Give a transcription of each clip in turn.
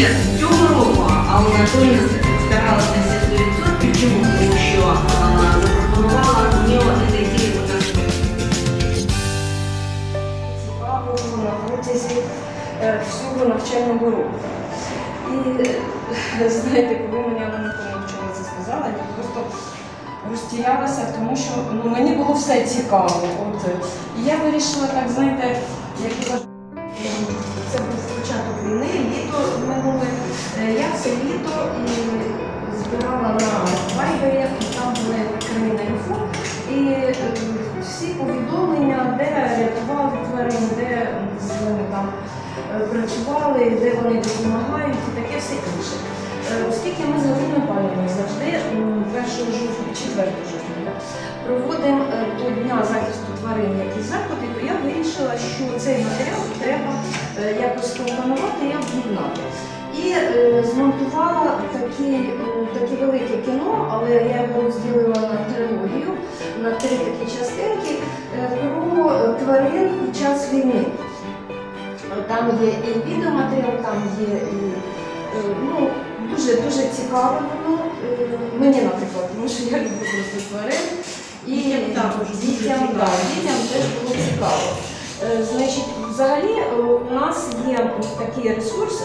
Ну і цього року Алла Анатолійовна старалася на 100%. Чому? Тому що запропонувала у нього ідеї нас цікавого на протязі е, всього навчального року. І е, знаєте, коли мені Анатолійовна вчора це сказала, я просто розтірялася, тому що ну, мені було все цікаво. От, і я вирішила так, знаєте, як я все літо і збирала на вайбері, і там були країна інфо. І е, всі повідомлення, де рятували тварин, де з ними там е, працювали, де вони допомагають і таке все інше. Е, Оскільки ми з Галиною завжди 1 жовтня, 4 жовтня проводимо е, до Дня захисту тварин якісь заходи, то я вирішила, що цей матеріал треба якось компонувати і об'єднати. І е, такі, таке велике кіно, але я його розділила на трилогію, на три такі частинки е, про тварин під час війни. Там є і відеоматеріал, там є і е, ну, дуже дуже цікаво воно. Мені, наприклад, тому що я люблю просто тварин. І Дітям да, дітям теж було цікаво. Значить, взагалі у нас є такий ресурс.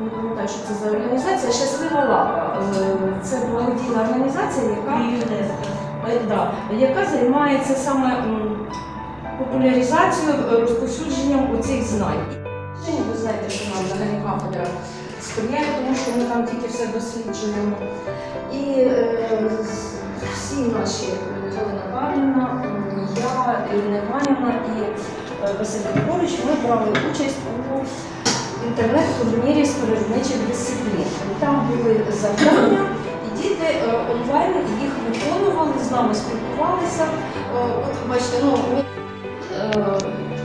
Не пам'ятаю, що це за організація, щаслива лава. Е, Це благодійна організація, яка Е, да, яка займається саме популяризацією, е, розповсюдженням оцих знань. Ви знаєте, що нам взагалі кафедра сприяє, тому що ми там тільки все досліджуємо. І е, всі наші Галина Павлівна, я, Ірина Іванівна і Василь Григорович, ми брали участь у інтернет-турнірі з природничих дисциплін. Там були завдання, і діти е, онлайн їх виконували, з нами спілкувалися. Е, От бачите, ну е,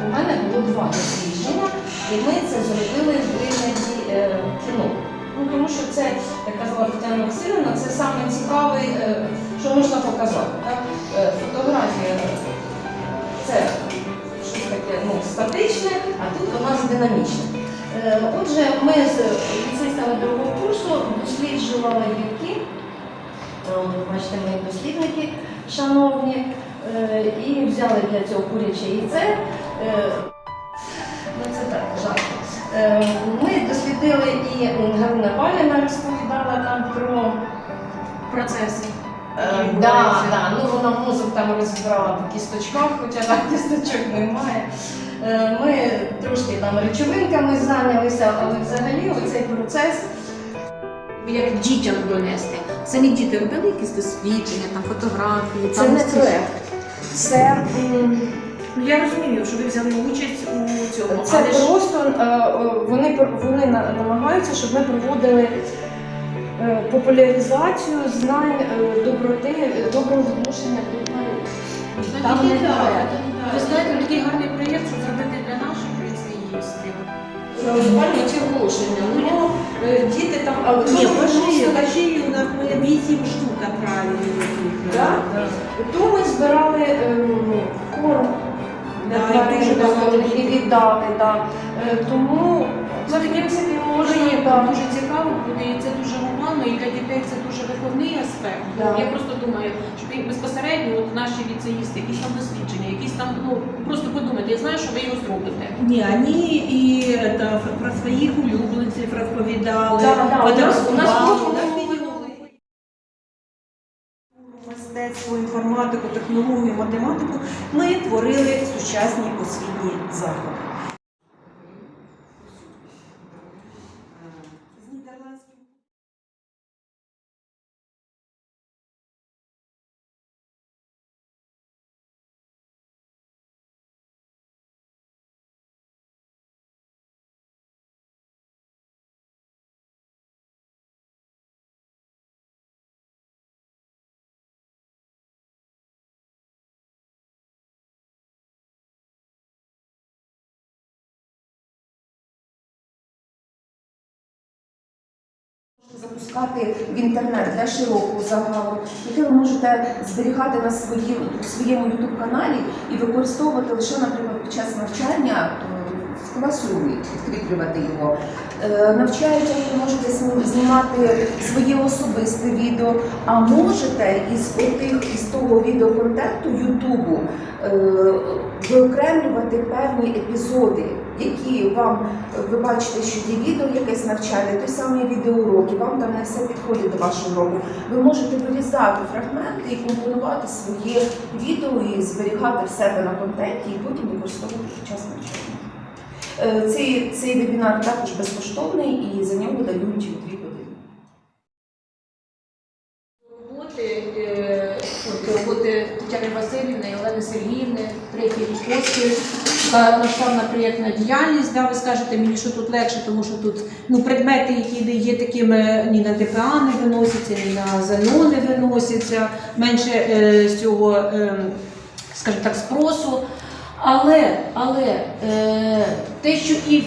у мене було два дослідження, і ми це зробили в вигляді кіно. Ну, тому що це, як казала Тетяна Васильівна, це саме цікаве, що можна показати. Так? Фотографія це щось таке ну, статичне, а тут у нас динамічне. Е, Отже, ми з ліцеїстами другого курсу досліджували гілки. Е, Бачите, мої дослідники шановні, Е, і взяли для цього куряче яйце. Е, Ну, це так, жарко. Е, Ми дослідили і Галина Паліна розповідала там про процеси. Е, Да, да. Ну, вона мозок там розібрала по кісточках, хоча там кісточок немає. Е, Ми трошки там речовинками зайнялися, але взагалі оцей процес як дітям донести. Самі діти робили якісь дослідження, там фотографії. це там не ці- проект. Це, м, Ну я розумію, що ви взяли участь у цьому. це але ж просто е, е, вони, пр- вони на- намагаються, щоб ми проводили популяризацію знань е, доброти, е, доброго відношення до проект. Ви знаєте, такий гарний проєкт, щоб зробити для наших ліцеїстів. Буквально ці оголошення. Ну, е, діти там, а Ні, просто- пожиє, у нас ми вісім штук отправили. Да? То ми збирали корм для Да, і віддали. Да. Е, Тому це в принципі можна. Да. дуже цікаво буде, і це дуже гуманно, і для дітей це дуже виховний аспект. Да. Я просто думаю, що безпосередньо от наші ліцеїсти, якісь там дослідження, якісь там, ну просто подумайте, я знаю, що ви його зробите. Ні, вони і это, про своїх улюбленців розповідали. Да, да, у нас- у нас було мистецтво, інформатику, технологію, математику, ми творили сучасні освітні заходи. Запускати в інтернет для широкого загалу, яке ви можете зберігати на своїм, своєму youtube каналі і використовувати лише, наприклад, під час навчання е, в класрумі, підкріплювати його. Е, Навчаючи, ви можете знімати своє особисте відео, а можете із отих із того відеоконтенту Ютубу е, виокремлювати певні епізоди, які вам ви бачите, що є відео якесь навчальне, той самий відеоурок, вам там не все підходить до вашого уроку. Ви можете вирізати фрагменти і компонувати своє відео і зберігати в себе на контенті, і потім використовувати під час навчання. Е, Цей, цей вебінар також безкоштовний і за нього дають дві години. роботи, е, роботи Тетяни Васильівни, Олени Сергіївни, третій поспіль, масштабна проєктна діяльність. Да, ви скажете мені, що тут легше, тому що тут ну, предмети, які є такими, ні на ДПА не виносяться, ні на ЗНО не виносяться, менше е, з цього, е, скажімо так, спросу. Але, але е, те, що і в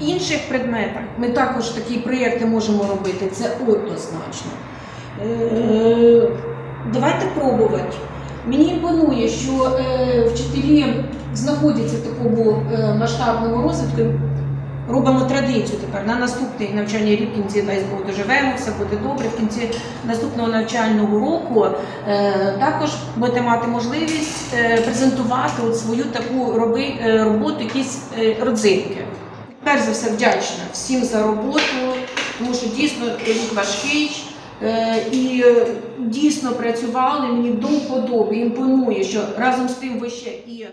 інших предметах ми також такі проєкти можемо робити, це однозначно. Е, Давайте пробувати. Мені імпонує, що е, вчителі знаходяться в такому е, масштабному розвитку. Робимо традицію тепер на наступний навчальний рік в кінці Бог доживемо, все буде добре. В кінці наступного навчального року е, також будете мати можливість е, презентувати от свою таку роби, е, роботу, якісь е, родзинки. Перш за все вдячна всім за роботу, тому що дійсно рік важкий. Е, І е, дійсно працювали мені до вподоби, імпонує, що разом з тим ви ще і